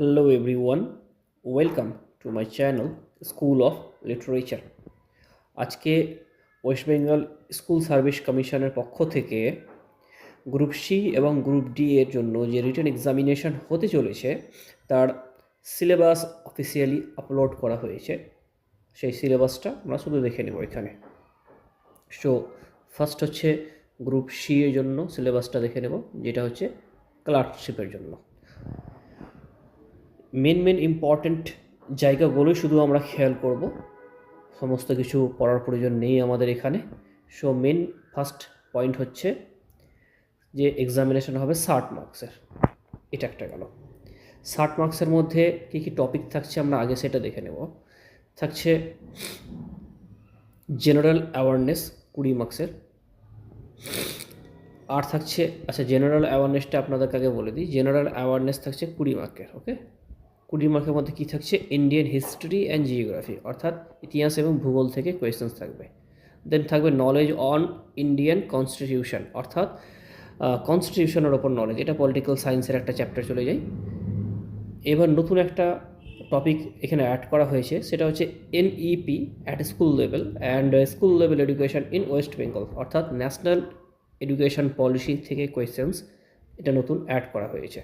Hello everyone, welcome to my channel School of Literature. আজকে West Bengal school service কমিশনের পক্ষ থেকে group C এবং গ্রুপ ডি এর জন্য যে রিটেন এক্সামিনেশন হতে চলেছে তার সিলেবাস অফিসিয়ালি আপলোড করা হয়েছে। সেই সিলেবাসটা আমরা শুধু দেখে নেব এখানে। সো ফার্স্ট হচ্ছে গ্রুপ সি এর জন্য সিলেবাসটা দেখে নেব যেটা হচ্ছে ক্লার্কশিপের জন্য। মেন মেন ইম্পর্ট্যান্ট জায়গাগুলোই শুধু আমরা খেয়াল করব। সমস্ত কিছু পড়ার প্রয়োজন নেই আমাদের এখানে। সো মেন ফার্স্ট পয়েন্ট হচ্ছে যে এক্সামিনেশন হবে ষাট মার্কসের এটা একটা গেল। ষাট মার্কসের মধ্যে কী কী টপিক থাকছে আমরা আগে সেটা দেখে নেব। থাকছে জেনারেল অ্যাওয়ারনেস কুড়ি মার্কসের আর থাকছে আচ্ছা জেনারেল অ্যাওয়ারনেসটা আপনাদেরকে আগে বলে দিই। জেনারেল অ্যাওয়ারনেস থাকছে কুড়ি মার্কের ওকে কুড়ি মার্কের মধ্যে কী থাকছে? ইন্ডিয়ান হিস্ট্রি অ্যান্ড জিওগ্রাফি অর্থাৎ ইতিহাস এবং ভূগোল থেকে কোয়েশ্চেন্স থাকবে। দেন থাকবে নলেজ অন ইন্ডিয়ান কনস্টিটিউশন অর্থাৎ কনস্টিটিউশনের ওপর নলেজ এটা পলিটিক্যাল সায়েন্সের একটা চ্যাপ্টার চলে যায়। এবার নতুন একটা টপিক এখানে অ্যাড করা হয়েছে, সেটা হচ্ছে NEP at school level and school level education in West Bengal অর্থাৎ ন্যাশনাল এডুকেশন পলিসি থেকে কোয়েশ্চেন্স এটা নতুন অ্যাড করা হয়েছে।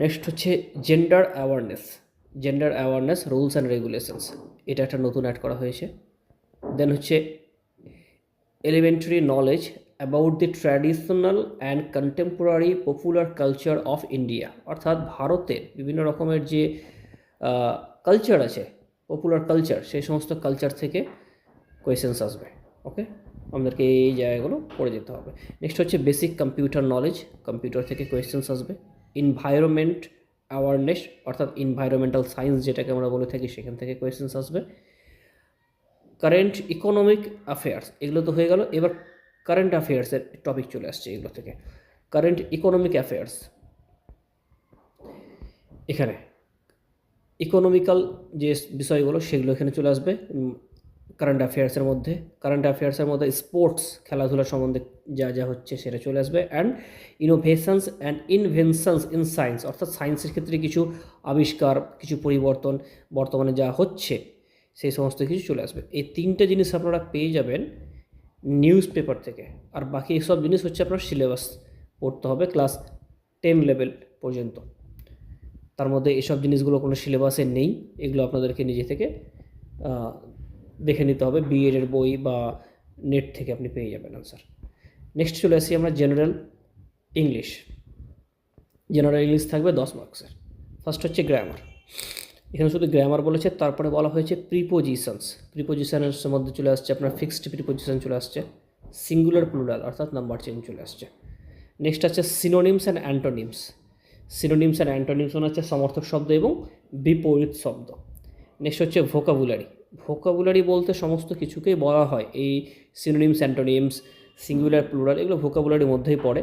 নেক্সট হচ্ছে gender awareness gender awareness rules and regulations এটা একটা নতুন অ্যাড করা হয়েছে। দেন হচ্ছে elementary knowledge about the traditional and contemporary popular culture of India অর্থাৎ ভারতের বিভিন্ন রকমের যে কালচার আছে পপুলার কালচার সেই সমস্ত কালচার থেকে কোয়েশ্চেন্স আসবে। ওকে আমাদেরকে এই জায়গাগুলো পড়ে যেতে হবে। নেক্সট হচ্ছে বেসিক কম্পিউটার নলেজ কম্পিউটার থেকে কোয়েশ্চেন্স আসবে। ইনভায়রনমেন্ট অ্যাওয়ারনেস অর্থাৎ ইনভায়রনমেন্টাল সায়েন্স যেটাকে আমরা বলে থাকি, সেখান থেকে কোয়েশ্চেন্স আসবে। কারেন্ট ইকোনমিক অ্যাফেয়ার্স এগুলো তো হয়ে গেল। এবার কারেন্ট অ্যাফেয়ার্সের টপিক চলে আসছে এগুলো থেকে। কারেন্ট ইকোনমিক অ্যাফেয়ার্স এখানে ইকোনমিক্যাল যে বিষয়গুলো, সেগুলো এখানে চলে আসবে। কারেন্ট অ্যাফেয়ার্সের মধ্যে কারেন্ট অ্যাফেয়ার্সের মধ্যে স্পোর্টস খেলাধুলা সম্বন্ধে যা যা হচ্ছে সেটা চলে আসবে and innovations and inventions in science অর্থাৎ সায়েন্সের ক্ষেত্রে কিছু আবিষ্কার, কিছু পরিবর্তন বর্তমানে যা হচ্ছে সেই সমস্ত কিছু চলে আসবে। এই তিনটে জিনিস আপনারা পেয়ে যাবেন নিউজ পেপার থেকে। আর বাকি এসব জিনিস হচ্ছে আপনার সিলেবাস পড়তে হবে ক্লাস টেন লেভেল পর্যন্ত। তার মধ্যে এসব জিনিসগুলো কোনো সিলেবাসে নেই, এগুলো আপনাদেরকে নিজে থেকে দেখে নিতে হবে বিএডের বই বা নেট থেকে আপনি পেয়ে যাবেন আনসার নেক্সট চলে আসি আমরা জেনারেল ইংলিশ জেনারেল ইংলিশ থাকবে দশ মার্কসের ফার্স্ট হচ্ছে গ্রামার এখানে শুধু গ্রামার বলেছে, তারপরে বলা হয়েছে প্রিপোজিশনস প্রিপোজিশনের মধ্যে চলে আসছে আপনার ফিক্সড প্রিপোজিশন চলে আসছে সিঙ্গুলার প্লুরাল অর্থাৎ নাম্বার চেঞ্জ চলে আসছে। নেক্সট আছে synonyms and antonyms synonyms and antonyms হচ্ছে সমর্থক শব্দ এবং বিপরীত শব্দ। নেক্সট হচ্ছে ভোকাবুলারি ভোকাবুলারি বলতে সমস্ত কিছুকেই বলা হয়। এই সিনোনিমস অ্যান্টোনিমস সিঙ্গুলার প্লুরাল এগুলো ভোকাবুলারির মধ্যেই পড়ে।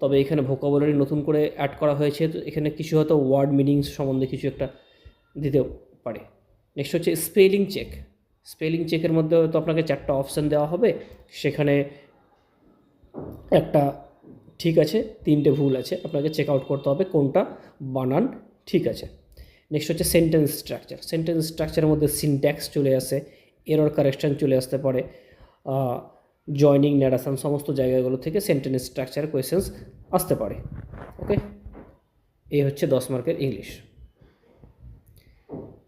তবে এখানে ভোকাবুলারি নতুন করে অ্যাড করা হয়েছে। তো এখানে কিছু হয়তো ওয়ার্ড মিনিংস সম্বন্ধে কিছু একটা দিতে পারে। নেক্সট হচ্ছে স্পেলিং চেক স্পেলিং চেকের মধ্যে হয়তো আপনাকে চারটা অপশান দেওয়া হবে। সেখানে একটা ঠিক আছে, তিনটে ভুল আছে। আপনাকে চেক আউট করতে হবে কোনটা বানান ঠিক আছে। নেক্সট হচ্ছে সেন্টেন্স স্ট্রাকচার সেন্টেন্স স্ট্রাকচারের মধ্যে সিনট্যাক্স চলে আসে এরর কারেকশান চলে আসতে পারে জয়নিং ন্যারাসান সমস্ত জায়গাগুলো থেকে সেন্টেন্স স্ট্রাকচার কোয়েশ্চেন্স আসতে পারে। ওকে এই হচ্ছে দশ মার্কের ইংলিশ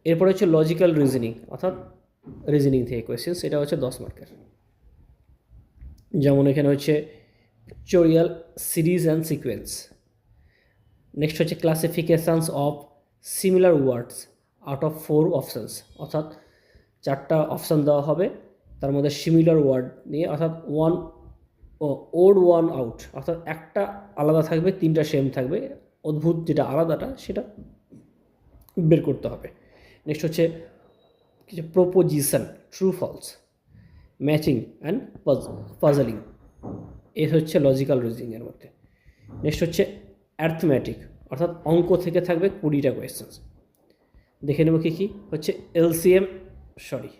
এরপরে হচ্ছে লজিক্যাল রিজনিং অর্থাৎ রিজনিং থেকে কোয়েশ্চেন্স এটা হচ্ছে দশ মার্কের। যেমন এখানে হচ্ছে pictorial series and sequence next হচ্ছে classifications of similar words out of four options অর্থাৎ চারটা অপশান দেওয়া হবে। তার মধ্যে সিমিলার ওয়ার্ড নিয়ে, অর্থাৎ ওয়ান ওড ওয়ান আউট অর্থাৎ একটা আলাদা থাকবে, তিনটা সেম থাকবে। অদ্ভুত যেটা আলাদাটা, সেটা বের করতে হবে। নেক্সট হচ্ছে কিছু proposition true false matching and puzzling এ হচ্ছে লজিক্যাল রিজনিংয়ের মধ্যে। নেক্সট হচ্ছে অ্যাথমেটিক অর্থাৎ অঙ্ক থেকে থাকবে কুড়িটা কোয়েশ্চেন্স দেখে নেব কী কী, হচ্ছে LCM sorry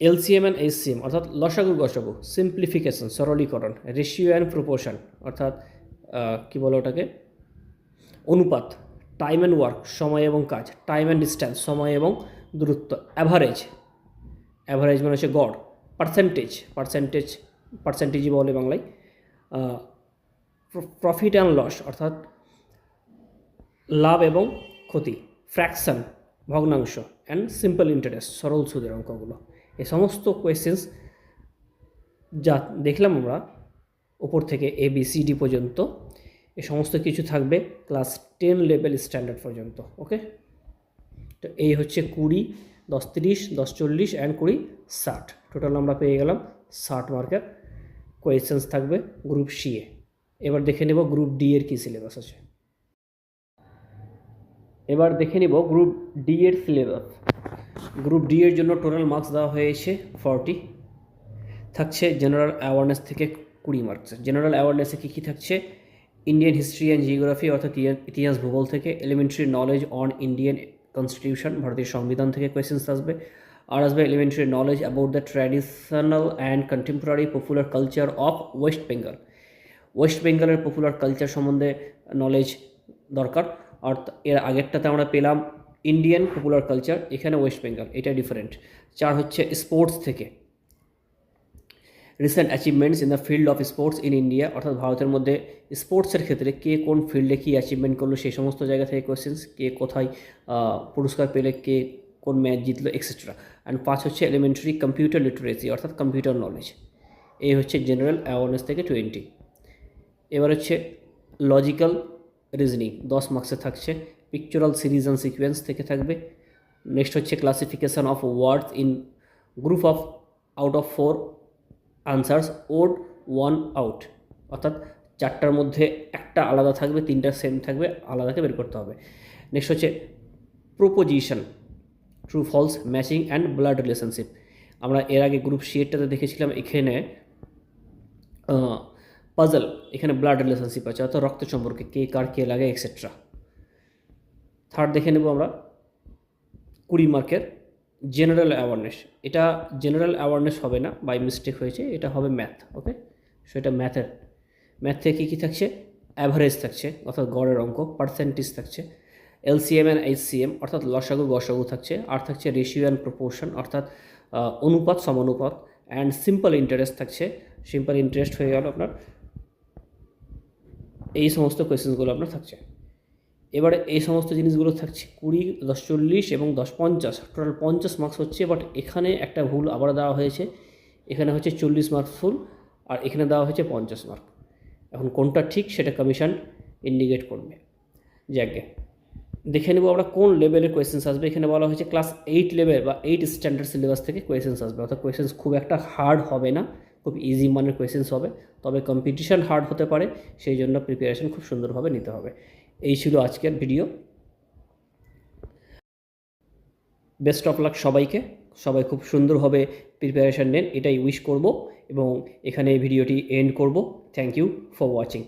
LCM and HCM, অর্থাৎ লসাগু গসাগু সিম্পলিফিকেশন সরলীকরণ রেশিও অ্যান্ড প্রপোর্শন অর্থাৎ কি বলে ওটাকে? অনুপাত টাইম অ্যান্ড ওয়ার্ক সময় এবং কাজ টাইম অ্যান্ড ডিস্ট্যান্স সময় এবং দূরত্ব অ্যাভারেজ অ্যাভারেজ মানে হচ্ছে গড় পার্সেন্টেজ পার্সেন্টেজ পার্সেন্টেজই বলে বাংলায় প্রফিট অ্যান্ড লস অর্থাৎ লাভ এবং ক্ষতি ফ্র্যাকশন ভগ্নাংশ অ্যান্ড সিম্পল ইন্টারেস্ট সরল সুদের অঙ্কগুলো। এই সমস্ত কোয়েশ্চেন্স যা দেখলাম আমরা উপর থেকে এ বি পর্যন্ত, এই সমস্ত কিছু থাকবে ক্লাস টেন লেভেল স্ট্যান্ডার্ড পর্যন্ত ওকে তো এই হচ্ছে কুড়ি, দশ তিরিশ, দশ চল্লিশ অ্যান্ড কুড়ি ষাট। টোটাল আমরা পেয়ে গেলাম ষাট মার্কের কোয়েশ্চেন্স থাকবে গ্রুপ সি এ। এবার দেখে নেব গ্রুপ ডি এর কী সিলেবাস আছে। এবার দেখে নিব গ্রুপ ডি এর সিলেবাস গ্রুপ ডি এর জন্য টোটাল মার্কস দেওয়া হয়েছে ফর্টি থাকছে জেনারেল অ্যাওয়ারনেস থেকে কুড়ি মার্কস জেনারেল অ্যাওয়ারনেসে কী কী থাকছে? ইন্ডিয়ান হিস্ট্রি অ্যান্ড জিওগ্রাফি অর্থাৎ ইতিহাস ভূগোল থেকে elementary knowledge on Indian constitution ভারতীয় সংবিধান থেকে কোয়েশ্চেন্স আসবে। আসবে elementary knowledge about the traditional and contemporary popular culture of West Bengal West বেঙ্গলের পপুলার কালচার সম্বন্ধে নলেজ দরকার। আর এর আগেরটাতে আমরা পেলাম ইন্ডিয়ান পপুলার কালচার এখানে ওয়েস্ট বেঙ্গল এটা ডিফারেন্ট চার হচ্ছে স্পোর্টস থেকে। Recent achievements in the field of sports in India অর্থাৎ ভারতের মধ্যে স্পোর্টসের ক্ষেত্রে কে কোন ফিল্ডে কী অ্যাচিভমেন্ট করল সেই সমস্ত জায়গা থেকে কোয়েশ্চেন্স কে কোথায় পুরস্কার পেলে, কে কোন ম্যাচ জিতলো এক্সেট্রা অ্যান্ড পাঁচ হচ্ছে এলিমেন্টারি কম্পিউটার লিটারেসি অর্থাৎ কম্পিউটার নলেজ এই হচ্ছে জেনারেল অ্যাওয়ারনেস থেকে টোয়েন্টি এবার হচ্ছে লজিক্যাল রিজনিং দশ মার্কসে থাকছে। পিকচারাল সিরিজ অ্যান্ড সিকোয়েন্স থেকে থাকবে। নেক্সট হচ্ছে classification of words in group of out of four answers odd one out অর্থাৎ চারটার মধ্যে একটা আলাদা থাকবে, তিনটা সেম থাকবে, আলাদাকে বের করতে হবে। নেক্সট হচ্ছে proposition true false matching and blood relationship আমরা এর আগে গ্রুপ শেয়ারটাতে দেখেছিলাম, এখানে পাজল এখানে ব্লাড রিলেশনশিপ আছে, অর্থাৎ রক্ত সম্পর্কে কে কার কে লাগে এক্সেট্রা থার্ড দেখে নেব আমরা, কুড়ি মার্কের জেনারেল অ্যাওয়ারনেস এটা জেনারেল অ্যাওয়ারনেস হবে না বাই মিস্টেক হয়েছে, এটা হবে ম্যাথ ওকে সো এটা ম্যাথের ম্যাথ থেকে কী কী থাকছে? অ্যাভারেজ থাকছে, অর্থাৎ গড়ের অঙ্ক পার্সেন্টেজ থাকছে। এলসিএম অ্যান্ড এইচসিএম, অর্থাৎ লসাগু, গসাগু থাকছে। আর থাকছে রেশিও অ্যান্ড প্রপোর্শন অর্থাৎ অনুপাত, সমানুপাত। অ্যান্ড সিম্পল ইন্টারেস্ট থাকছে। সিম্পল ইন্টারেস্ট হয়ে গেল আপনার। এই সমস্ত কোয়েশ্চেন্সগুলো আপনার থাকছে। এবারে এই সমস্ত জিনিসগুলো থাকছে কুড়ি, দশ চল্লিশ এবং দশ পঞ্চাশ। টোটাল পঞ্চাশ মার্কস হচ্ছে বাট এখানে একটা ভুল আবার দেওয়া হয়েছে। এখানে হচ্ছে চল্লিশ মার্কস ফুল আর এখানে দেওয়া হয়েছে পঞ্চাশ মার্ক এখন কোনটা ঠিক, সেটা কমিশন ইন্ডিকেট করবে। যাকে দেখে নেব আমরা কোন লেভেলের কোয়েশ্চেন্স আসবে। এখানে বলা হয়েছে ক্লাস এইট লেভেল বা এইট স্ট্যান্ডার্ড সিলেবাস থেকে কোয়েশ্চেন্স আসবে। অর্থাৎ কোয়েশ্চেন্স খুব একটা হার্ড হবে না, খুব ইজি মানের কোয়েশ্চেন্স হবে, তবে কম্পিটিশান হার্ড হতে পারে, সেই জন্য প্রিপারেশন খুব সুন্দরভাবে নিতে হবে। এই ছিল আজকের ভিডিও বেস্ট অফ লাক সবাইকে। সবাই খুব সুন্দরভাবে প্রিপারেশান নেন, এটাই উইশ করব এবং এখানে ভিডিওটি এন্ড করব। Thank you for watching